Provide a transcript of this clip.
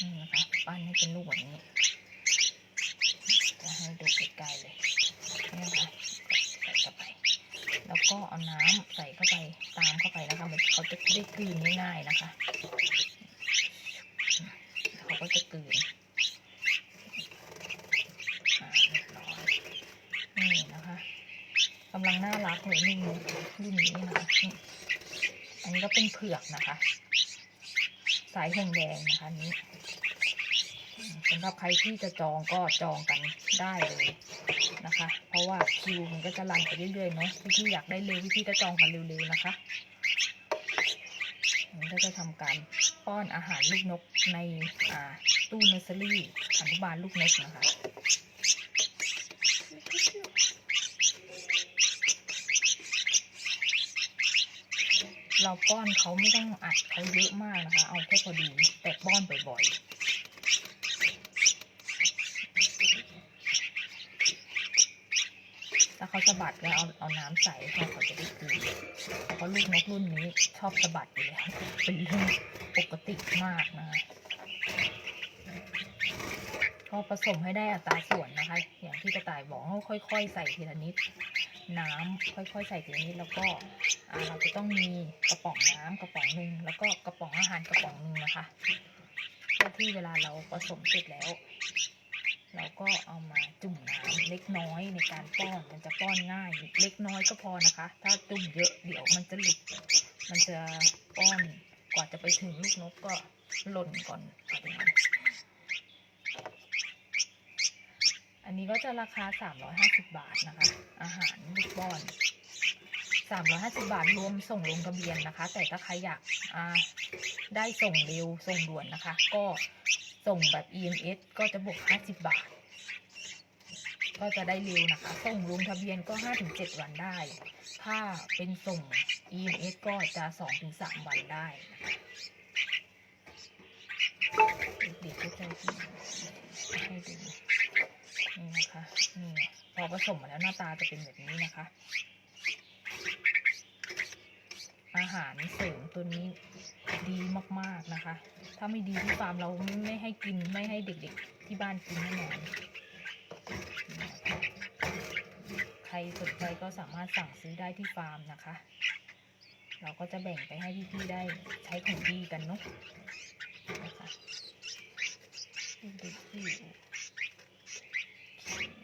นี่นะคะปั้นให้เป็นลูกแบบนี้จะให้ดูใกล้ๆเลยนี่นะคะใส่เข้าไป แล้วก็เอาน้ำใส่เข้าไปตามเข้าไปนะคะมันเขาจะได้กลืนง่ายๆนะคะเขาก็จะกลืนอ่าเรียบร้อยนี่นะคะ กำลังน่ารักเลยรุ่นนี้รุ่นนี้นะคะอันนี้ก็เป็นเผือกนะคะ สายแห่งแดงนะคะนี้สำหรับใครที่จะจองก็จองกันได้เลยนะคะ เพราะว่าคิวมันก็จะรันไปเรื่อยๆเนาะพี่ที่อยากได้เร็วพี่ที่จะจองกันเร็วๆนะคะมันก็จะทำการป้อนอาหารลูกนกในตู้เนอร์เซอรี่อนุบาลลูกนกนะคะ เราป้อนเขาไม่ต้องอัดเขาเยอะมากนะคะ เอาแค่พอดีแต่ป้อนบ่อยๆ ถ้าเขาสะบัดแล้วเอาเอาน้ำใส่ให้เขาจะได้กินเพราะลูกนกรุ่นนี้ชอบสะบัดอยู่แล้วเป็นเรื่องปกติมากนะคะ ก็ผสมให้ได้อัตราส่วนนะคะ อย่างที่กระต่ายบอกให้ค่อยๆ ใส่ทีละนิด น้ำค่อยๆ ใส่ทีละนิดแล้วก็เราจะต้องมีกระป๋องน้ำกระป๋องหนึ่งแล้วก็กระป๋องอาหารกระป๋องหนึ่งนะคะเพื่อที่เวลาเราผสมเสร็จแล้วเราก็เอามาจุ่มน้ำเล็กน้อยในการป้อนมันจะป้อนง่าย เล็กน้อยก็พอนะคะ ถ้าจุ่มเยอะเดี๋ยวมันจะหลุดมันจะป้อนกว่าจะไปถึงลูกนกก็หล่นก่อนอะไรอย่างนี้ นี้ก็จะราคา 350 บาทนะคะ อาหารลูกป้อน350 บาทรวมส่งลงทะเบียนนะคะ แต่ถ้าใครอยากได้ส่งเร็วส่งด่วนนะคะ ก็ส่งแบบ EMS ก็จะบวก 50 บาท ก็จะได้เร็วนะคะ ส่งลงทะเบียนก็ 5-7 วันได้ ถ้าเป็นส่ง EMS ก็จะ 2-3 วันได้เด็กๆก็จะให้ดู อผสมมาแล้วหน้าตาจะเป็นแบบนี้นะคะ อาหารเสริมตัวนี้ดีมากๆนะคะ ถ้าไม่ดีที่ฟาร์มเราไม่ไม่ให้กินไม่ให้เด็กๆที่บ้านกินแน่นอนใครสนใจก็สามารถสั่งซื้อได้ที่ฟาร์มนะคะ เราก็จะแบ่งไปให้พี่ๆได้ใช้ของดีกันเนาะนะคะด็กๆที่อ